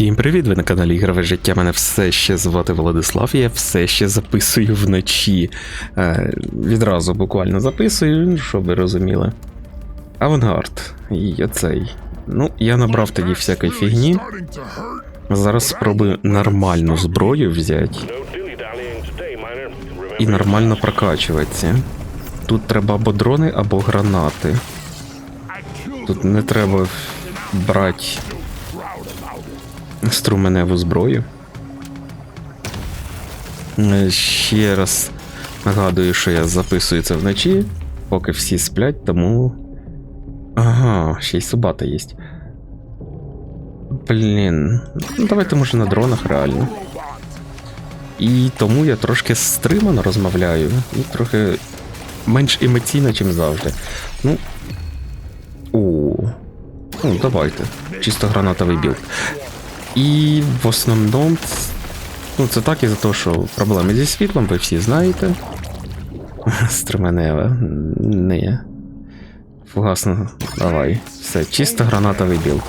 Всім привіт! Ви на каналі Ігрове життя. Мене все ще звати Владислав. Я все ще записую вночі. Е, відразу буквально записую, щоб ви розуміли. Авангард. І оцей. Ну, я набрав тоді всякої фігні. Зараз спробую нормальну зброю взяти і нормально прокачуватися. Тут треба або дрони, або гранати. Тут не треба брати струменеву зброю. Е, Ще раз нагадую, що я записую це вночі, поки всі сплять, тому. Ага, ще й субата є. Блін. Ну давайте може на дронах реально. І тому я трошки стримано розмовляю. І трохи менш емоційно, ніж завжди. Ну. О. Ну, давайте. Чисто гранатовий білд. І в основному, ну це так із-за того, що проблеми зі світлом, ви всі знаєте. Стременева. Не. Фугасно, давай. Все, чисто гранатовий білд.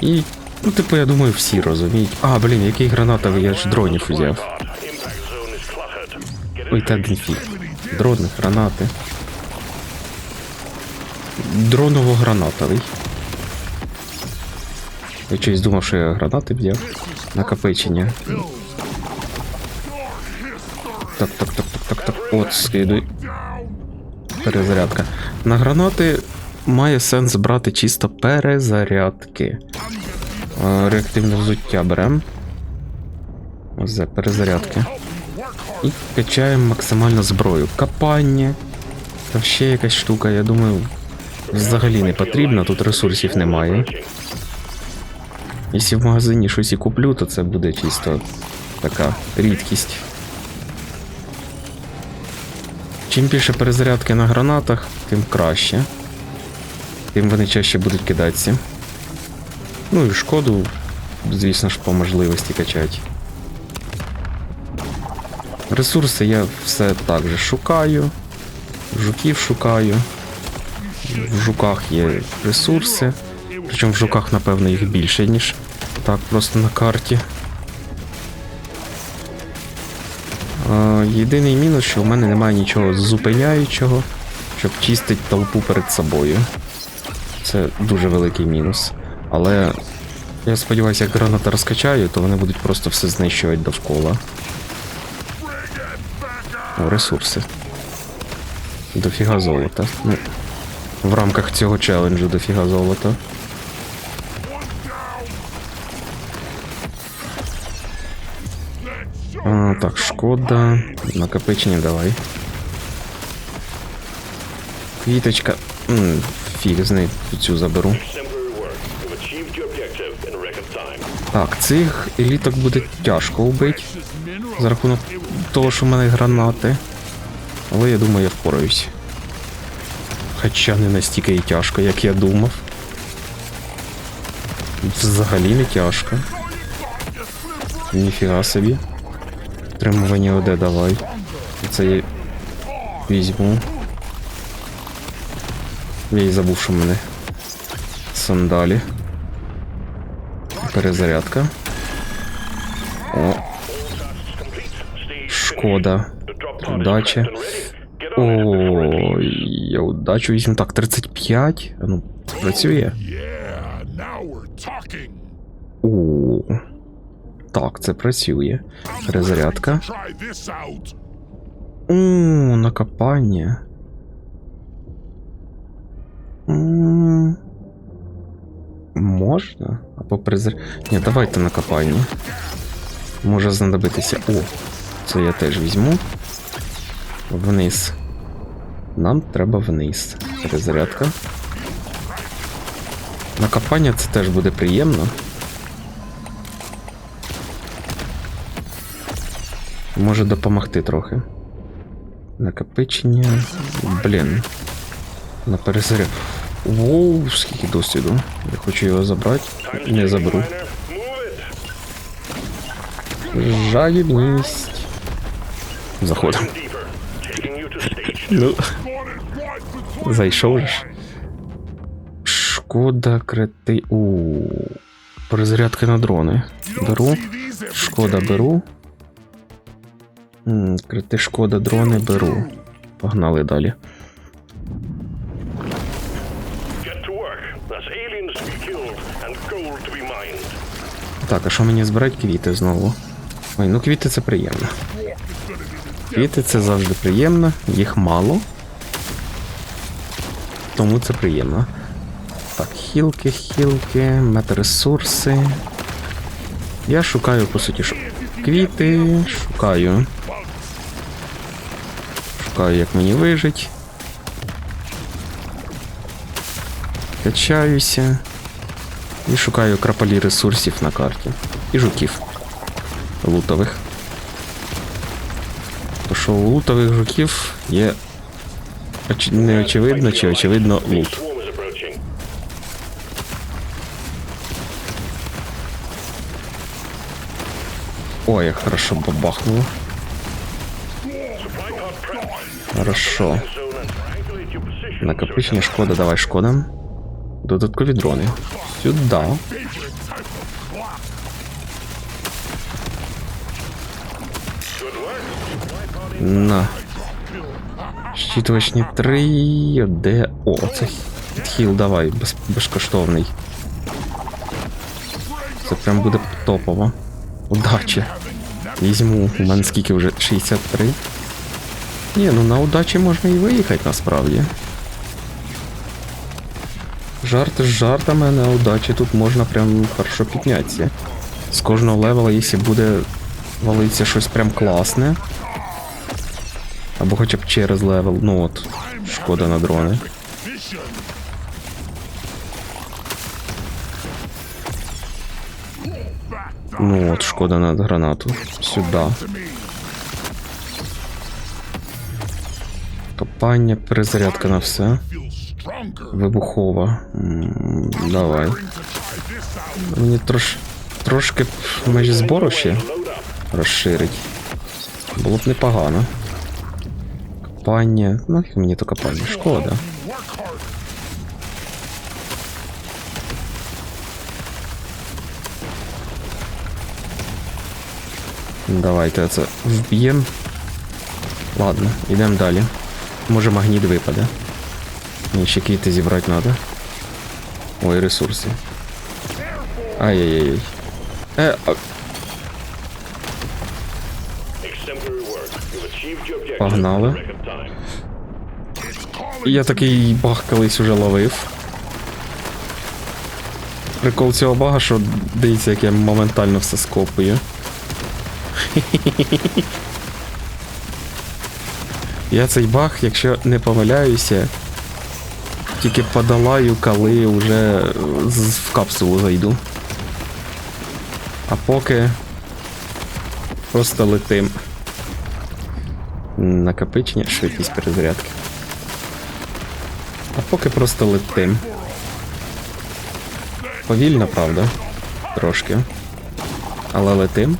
І, ну, типу, я думаю, всі розуміють. А, блін, який гранатовий, я ж дронів взяв. Ой, та фіг. Дрони, гранати. Дроново-гранатовий. Я щось думав, що я гранати взяв. Накопичення. Так, так, так, так, так, так. От, скидуй. Перезарядка. На гранати має сенс брати чисто перезарядки. Е, Реактивне взуття беремо. Ось перезарядки. І качаємо максимально зброю. Капання. Там ще якась штука, я думаю, взагалі не потрібна, тут ресурсів немає. Якщо в магазині щось і куплю, то це буде чисто така рідкість. Чим більше перезарядки на гранатах, тим краще. Тим вони чаще будуть кидатися. Ну і шкоду, звісно ж, по можливості качати. Ресурси я все так же шукаю. Жуків шукаю. В жуках є ресурси. Причому в жуках, напевно, їх більше, ніж так, просто на карті. Е, єдиний мінус, що в мене немає нічого зупиняючого, щоб чистити толпу перед собою. Це дуже великий мінус. Але я сподіваюся, як граната розкачаю, то вони будуть просто все знищувати довкола. О, ресурси. Дофіга золота. Ну, в рамках цього челенджу дофіга золота. Так, шкода. Накопичення давай. Квіточка. Фіг з нею цю заберу. Так, цих еліток буде тяжко вбити. За рахунок того, що в мене гранати. Але я думаю, я впораюсь. Хоча не настільки і тяжко, як я думав. Взагалі не тяжко. Ніфіга собі. Тримування ОД давай. Це я візьму. Я й забув, що мене сандалі. Перезарядка. О, шкода. Удача. О, я удачу візьму. Так, 35. А Ну, працює. О. Так, це працює. Перезарядка. О, накопання. М, Можна? Або призер... Ні, давайте накопання. Може знадобитися. О, це я теж візьму. Вниз. Нам треба вниз. Перезарядка. Накопання це теж буде приємно. Може допомогти трохи. Накопичення. Блін. На перезаряд. Воу, скільки досвіду. Я хочу його забрати. Не заберу. Жадібність. Stage. Ну, зайшов ж. Шкода крити. У. Перезарядки на дрони. Беру. Шкода беру. Крити шкода дрони беру. Погнали далі. Так, а що мені збирати квіти знову? Ой, ну квіти це приємно. Квіти це завжди приємно, їх мало. Тому це приємно. Так, хілки, хілки, метаресурси. Я шукаю, по суті, що. Квіти, шукаю. Шукаю, як мені вижить. Качаюся. І шукаю крапалі ресурсів на карті. І жуків. Лутових. То що у лутових жуків є оч... не очевидно чи очевидно лут. Ой, як хорошо бабахнуло. Хорошо. Накопичення шкода, давай шкода. Додаткові дрони. Сюда. На. Щитувачні 3. Де. О, це хіл, давай, без, безкоштовний. Це прям буде топово. Удачі. Візьму. У мене скільки вже 63. Ні, ну на удачі можна і виїхати насправді. Жарти з жартами, на удачі тут можна прям хорошо піднятися. З кожного левела, якщо буде валитися щось прям класне. Або хоча б через левел, ну от, шкода на дрони. Ну от, шкода на гранату. Me. Копання, перезарядка на все. Вибухова. Давай. Мені трош... трошки межі збору ще розширить. Було б непогано. Копання. Нафіг мені то копання. Шкода. Давайте це вб'єм. Ладно, йдемо далі. Може магніт випаде. Мені ще квіти зібрати треба. Ой, ресурси. Ай-яй-яй. Е, а, Погнали. я такий баг колись уже ловив. Прикол цього бага, що дивіться, як я моментально все скопую. Я цей баг, якщо не помиляюся, тільки подолаю, коли вже в капсулу зайду. А поки просто летим. Накопичення, швидкість перезарядки. А поки просто летим. Повільно, правда? Трошки. Але летим.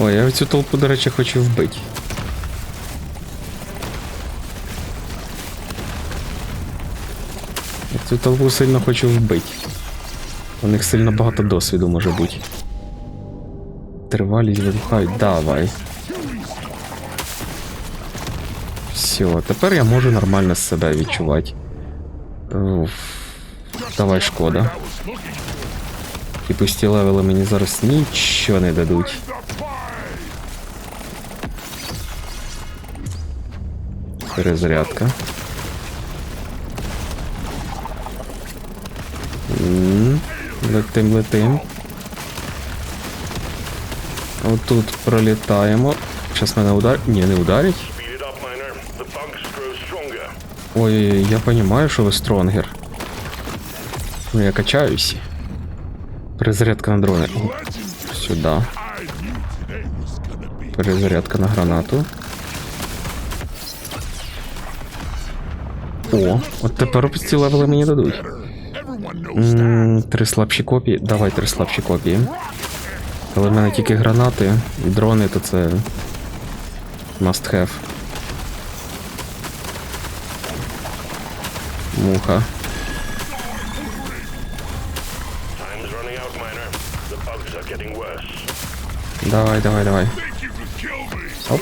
Ой, я цю толпу, до речі, хочу вбити. Я цю толпу сильно хочу вбити. У них сильно багато досвіду може бути. Тривалість вибухають, давай. Все, тепер я можу нормально себе відчувати. Уф. Давай, шкода. І пусті левели мені зараз нічого не дадуть. Перезарядка. Летим, летим. Отут пролітаємо. Щас мене удар. Ні, не ударить. Ой, я понимаю, що ви стронгер. Ну я качаюсь. Перезарядка на дрони. Сюди. Перезарядка на гранату. О, от тепер ці левели мені дадуть. Три слабші копії. Давай три слабші копії. Але в мене тільки гранати і дрони, то це. Must have. Муха. Давай, давай, давай. Оп.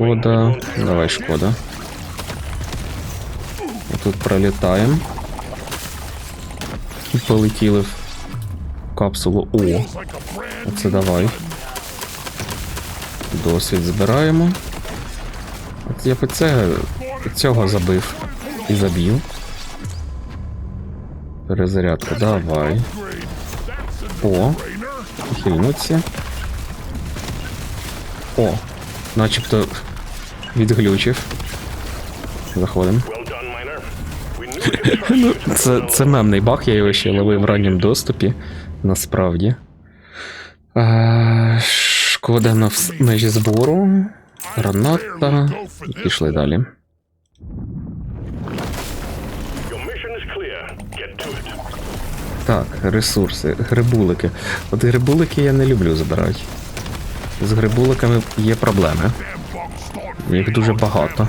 Шкода. Давай, шкода. Тут пролітаємо. І полетіли в капсулу. О, оце давай. Досвід збираємо. От я би це, цього забив. І заб'ю. Перезарядка, давай. О, хильнуться. О, начебто відглючив. Заходимо. Ну, Це, це мемний баг, я його ще ловив в ранньому доступі. Насправді. А, шкода на межі збору. Граната. Пішли далі. Так, ресурси, грибулики. От грибулики я не люблю забирати. З грибуликами є проблеми. Їх дуже багато.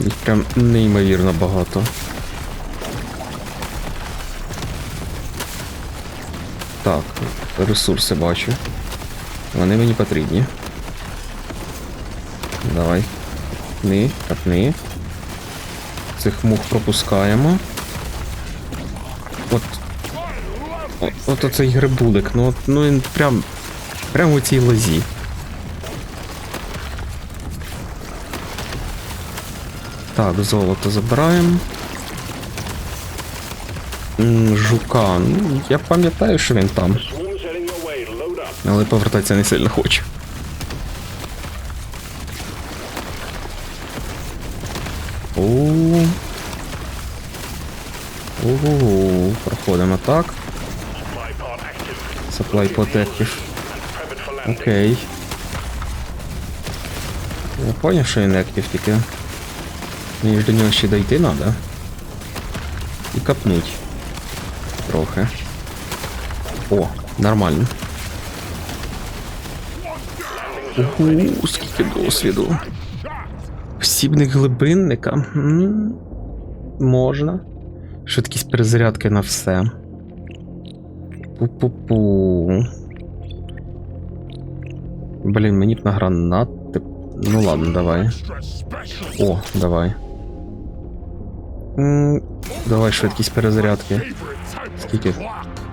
Їх прям неймовірно багато. Так, ресурси бачу. Вони мені потрібні. Давай. Капни, капни. Цих мух пропускаємо. От. От, оцей грибулик, ну от, ну він прям. Прям у цій лозі. Так, золото забираємо. Жука. Ну, я пам'ятаю, що він там, але повертатися не сильно хочу. О. Ого, проходимо так. Supply landing. Окей. Я поняв, що він актив тільки. Мені ж до нього ще дойти треба. І капнуть. Трохи. О, нормально. Ого, скільки досвіду. Всібник глибинника. М, Можна. Швидкість перезарядки на все. Пу-пу-пу. Блін, мені б на гранати. Ну ладно, давай. О, давай. Давай швидкість перезарядки. Скільки?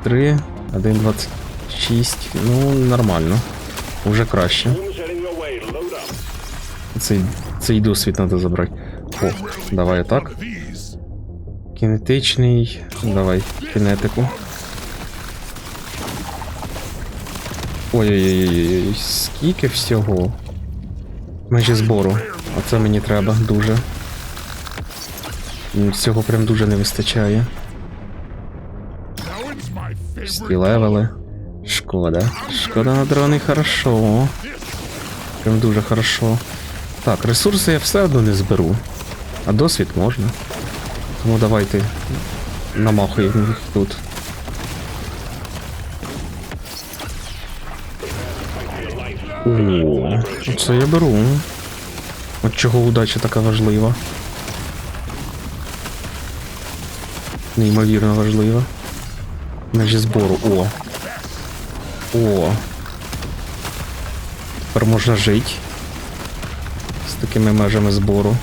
3, 1, 26. Ну, нормально. Уже краще. Цей, цей досвід треба забрати. О, давай так. Кінетичний. Давай, кінетику. Ой-ой-ой, скільки всього. Межі збору. А це мені треба дуже. М, Всього прям дуже не вистачає. Всі левели. Шкода. Шкода на дрони хорошо. Прям дуже хорошо. Так, ресурси я все одно не зберу. А досвід можна. Тому давайте намахуємо їх тут. О, це я беру. От чого удача така важлива. Неймовірно важлива. Межі збору. О. О. Тепер можна жити. З такими межами збору.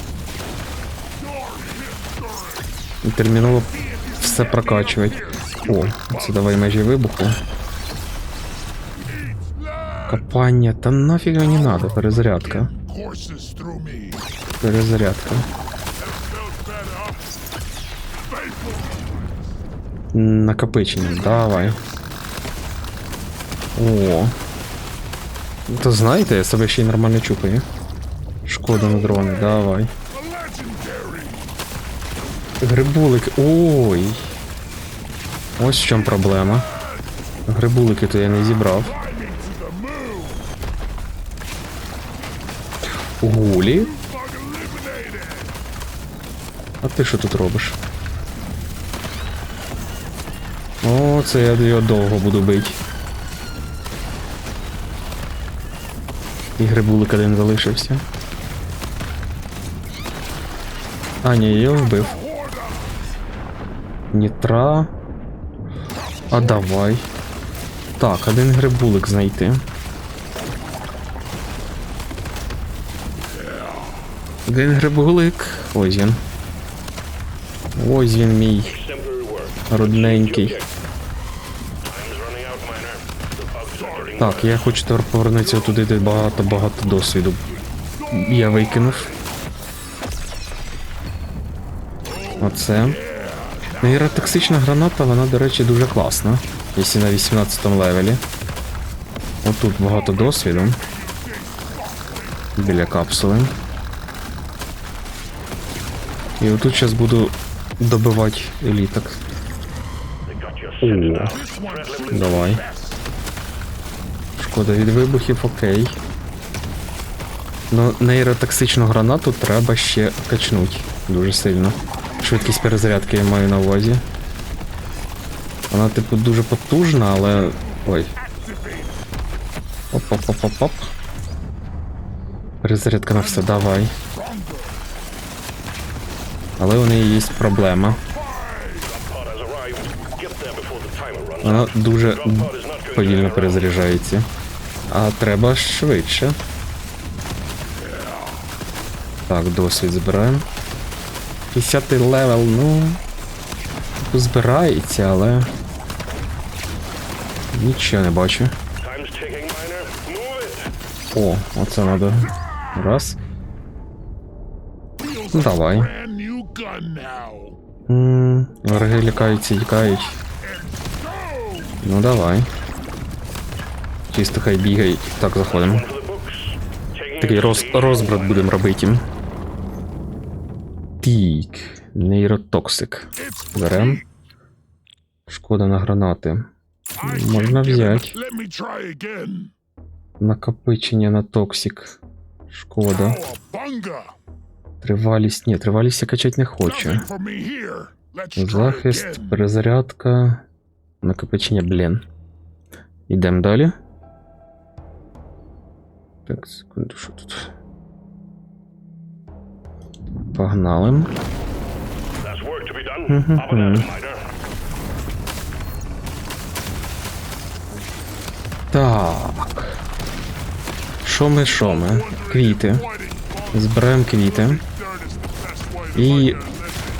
І терміново все прокачувати. О, це давай межі вибуху. Копання. Та нафіг мені надо, перезарядка. Перезарядка. Накопичення, давай. О. Ну, То знаєте, я себе ще й нормально чухаю. Шкода на дрони, давай. Грибулики. Ой. Ось в чому проблема. Грибулики то я не зібрав. Гулі. А ти що тут робиш? Це я його довго буду бити. І грибулик один залишився. А, ні, я його вбив. Нітра. А давай. Так, один грибулик знайти. Один грибулик. Ось він. Ось він мій Exemplary Так, я хочу тепер повернутися туди, де багато-багато досвіду. Я викинув. Оце. Нейротоксична граната, вона, до речі, дуже класна. Якщо на 18 левелі. Отут багато досвіду. Біля капсули. І отут зараз буду добивати еліток. Давай. Шкода від вибухів, окей. Ну, нейротоксичну гранату треба ще качнуть дуже сильно. Швидкість перезарядки я маю на увазі. Вона, типу, дуже потужна, але. Ой. Оп-оп-оп-оп-оп. Перезарядка на все, давай. Але у неї є проблема. Вона дуже повільно перезаряджається. А треба швидше. Так, досвід збираємо. 50 левел, ну. Збирається, але. Нічого не бачу. О, оце треба. Раз. Ну, давай. Ммм, враги лякаються. Ну давай. Чисто хай бігають. Так, заходимо. For the books. Taking Такий it роз, easy. розбрат будемо робити. їм. Тік. Нейротоксик. It's Берем. Шкода на гранати. I Можна can't give it. взяти. Let me try again. Накопичення на токсик. Шкода. Cowabunga. Тривалість. Ні, тривалість я качати не хочу. Nothing for me here. Let's try Захист, again. перезарядка. Накопичення, блін. Ідемо далі. Так, секунду, що тут? Погнали. Так. Що ми, що ми? Квіти. Збираємо квіти. І it.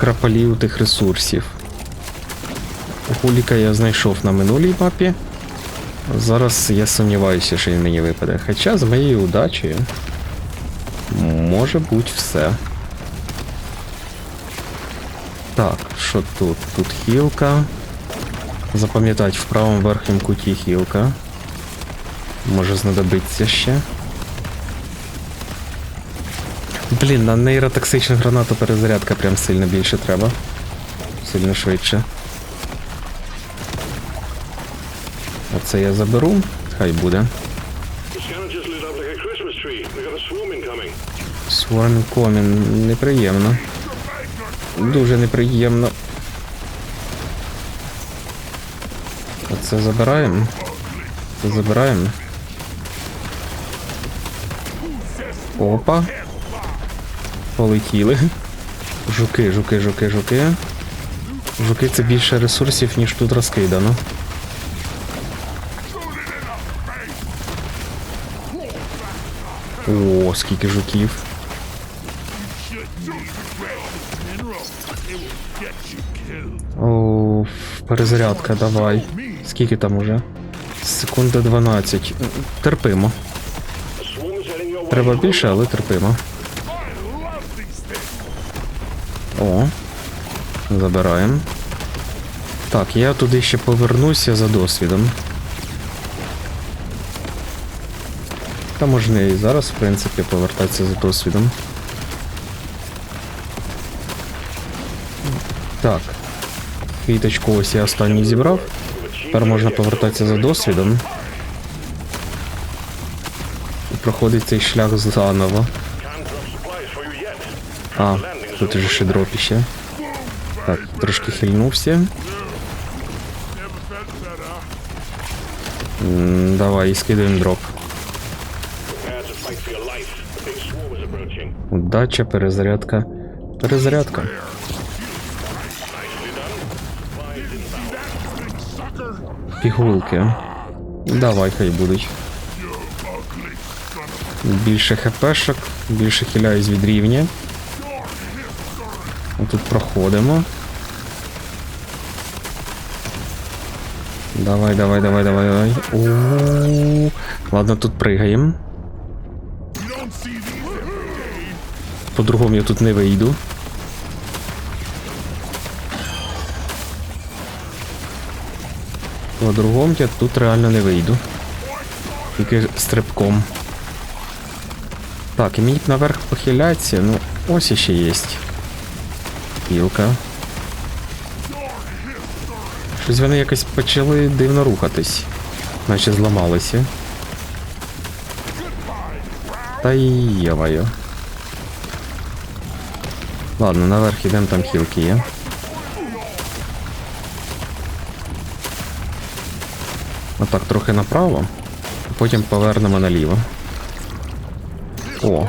крапалів тих ресурсів. Гуліка я знайшов на минулій мапі. Зараз я сумніваюся, що він мені випаде. Хоча з моєю удачею може бути все. Так, що тут? Тут хілка. Запам'ятати в правому верхньому куті хілка. Може знадобиться ще. Блін, на нейротоксичну гранату перезарядка прям сильно більше треба. Сильно швидше. Оце я заберу, хай буде. Swarm incoming. Неприємно. Дуже неприємно. Оце забираємо. Це забираємо. Опа. Полетіли. Жуки, жуки, жуки, жуки. Жуки це більше ресурсів, ніж тут розкидано. О, скільки жуків. О, перезарядка, давай. Скільки там уже? Секунда 12. Терпимо. Треба більше, але терпимо. О. Забираємо. Так, я туди ще повернуся за досвідом. Та можна і зараз, в принципі, повертатися за досвідом. Так. Квіточку ось я останній зібрав. Тепер можна повертатися за досвідом. І проходить цей шлях заново. А, тут уже ще дроп іще. Так, трошки хильнувся. Давай, і скидаємо дроп. Удача, перезарядка. Перезарядка. Пігулки. Давай, хай будуть. Більше хпшок, більше хиляюсь від рівня. Тут проходимо. Давай, давай, давай, давай, давай. О, Ладно, тут пригаємо. По-другому я тут не вийду. По-другому я тут реально не вийду. Тільки стрибком. Так, і мені б наверх похилятися, ну ось іще є. Пілка. Щось вони якось почали дивно рухатись. Наче зламалися. Та й єваю. Ладно, наверх ідемо, там хілки є. Отак трохи направо, потім повернемо наліво. О!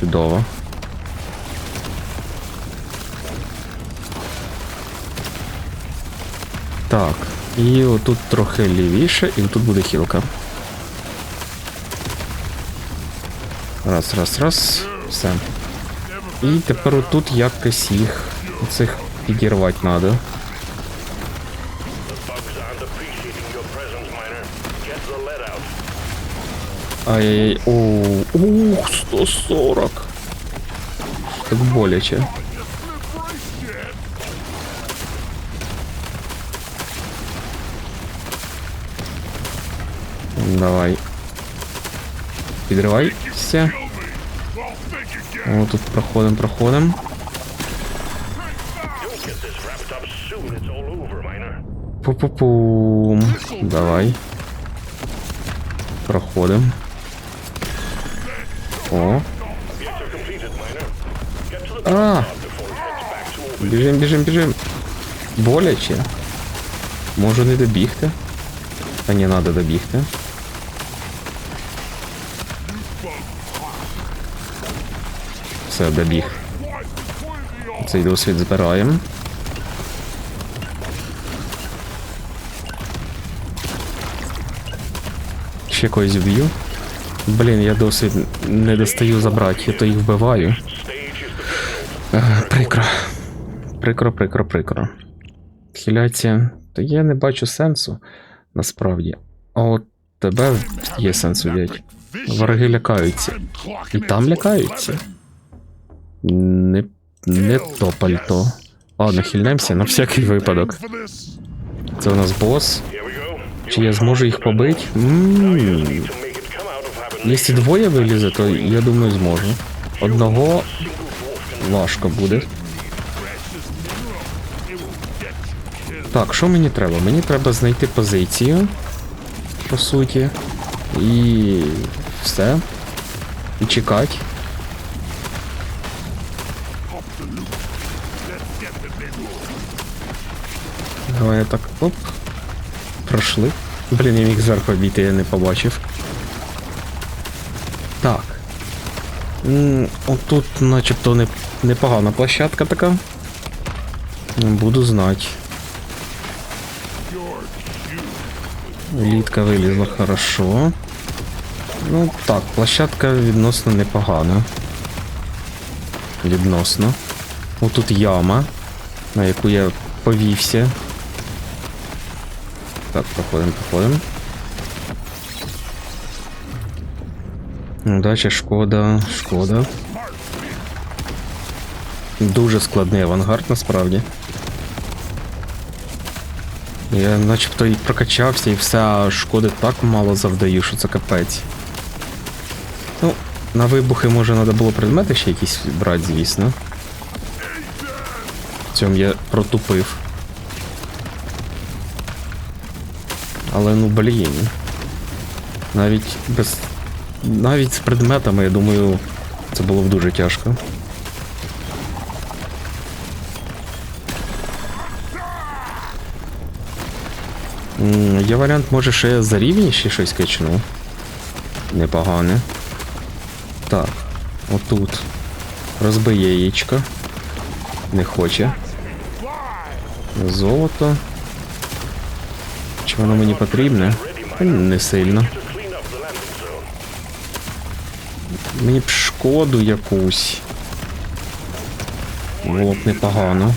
Чудово. Так, і отут трохи лівіше, і тут буде хілка. Раз, раз, раз. Все. І тепер отут якось їх цих підірвати out. Ай-яй-яй. О, ух, 140. Так боляче. Давай. Підривайся. О, тут over, miner. Пу-пу-пум. Давай. Проходим. О, А. orbit. біжим, біжим. Боляче. Можу не добігти. Та не треба добігти. Все, добіг. Цей досвід збираємо. Ще когось вб'ю. Блін, я досвід не достаю забрати, я то їх вбиваю. Е, Прикро. Прикро, прикро, прикро. Хиляться. Та я не бачу сенсу, насправді. А от тебе є сенс взяти. Вороги лякаються. І там лякаються. Не, не то пальто. Ладно, хильнемося на всякий випадок. Це у нас бос. Here we go. Чи я зможу їх побити? Якщо двоє вилізе, то я думаю зможу. Одного важко буде. Так, що мені треба? Мені треба знайти позицію. По суті. І все. І чекати. Давай так. Оп. Пройшли. Блін, я міг зверху обійти, я не побачив. Так. Отут начебто не, непогана площадка така. Буду знати. Літка вилізла хорошо. Ну так, площадка відносно непогана. Відносно. Отут яма, на яку я повівся. Так, проходимо, проходимо. Удача, шкода, шкода. Дуже складний авангард насправді. Я начебто і прокачався і все, а шкоди так мало завдаю, що це капець. Ну, на вибухи може треба було предмети ще якісь брати, звісно. В цьому я протупив. Але ну блін. Навіть без. Навіть з предметами, я думаю, це було б дуже тяжко. Є варіант, може ще за рівні ще щось качну. Непогане. Так, отут. Розбиє яєчко. Не хоче. Золото. Чи воно мені потрібне? Не сильно. Мені б шкоду якусь. Було б непогано.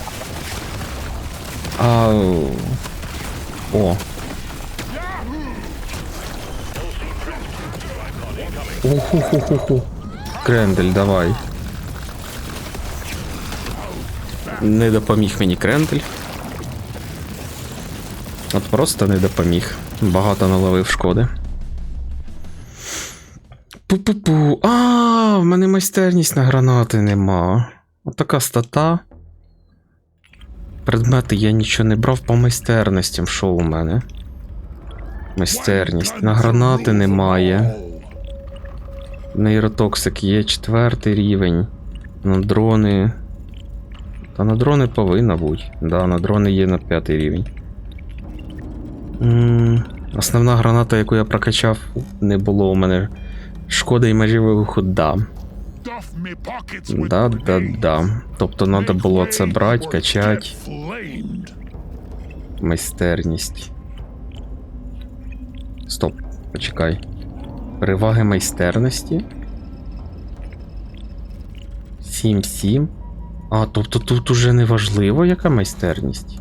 А. О. Уху-ху-ху-ху. Крендель, давай. Не допоміг мені Крендель. От просто не допоміг. Багато наловив шкоди. Пу-пу-пу. А, в мене майстерність на гранати нема. Отака стата. Предмети я нічого не брав по майстерностям. Що у мене? Майстерність. На гранати немає. Нейротоксик є четвертий рівень. На дрони. Та на дрони повинна бути. Да, на дрони є на п'ятий рівень. Основна граната, яку я прокачав, не було у мене. Шкода і межі вибуху, да. Да, да, да. Тобто треба було це брати, качати. Майстерність. Стоп, почекай. Переваги майстерності. 7-7. А, тобто тут уже не важливо, яка майстерність.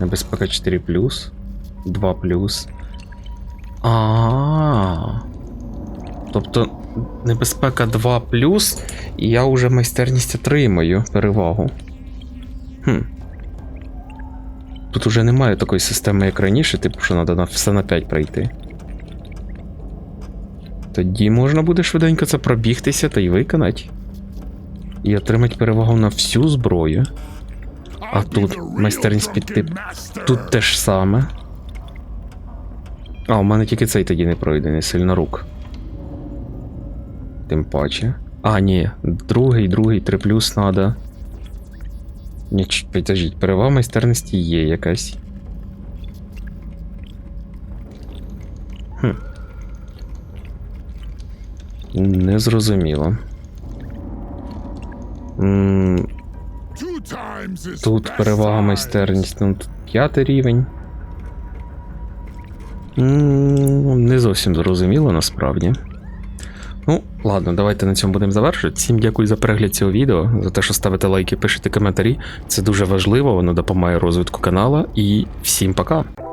Небезпека 4 2 А. Тобто небезпека 2 і я вже майстерність отримаю перевагу. Хм. Тут уже немає такої системи, як раніше, типу, що треба все на 5 пройти. Тоді можна буде швиденько це пробігтися та й виконати. І отримати перевагу на всю зброю. А тут майстерність під тип. Тут те ж саме. А, у мене тільки цей тоді не пройдений, сильно рук. Тим паче. А, ні, другий, другий, 3 плюс надо. Ні, підождіть, перевага майстерності є якась. Хм. Незрозуміло. М, Тут перевага майстерність, ну тут п'ятий рівень. Не зовсім зрозуміло насправді. Ну, ладно, давайте на цьому будемо завершувати. Всім дякую за перегляд цього відео, за те, що ставите лайки, пишете коментарі. Це дуже важливо, воно допомагає розвитку канала. І всім пока!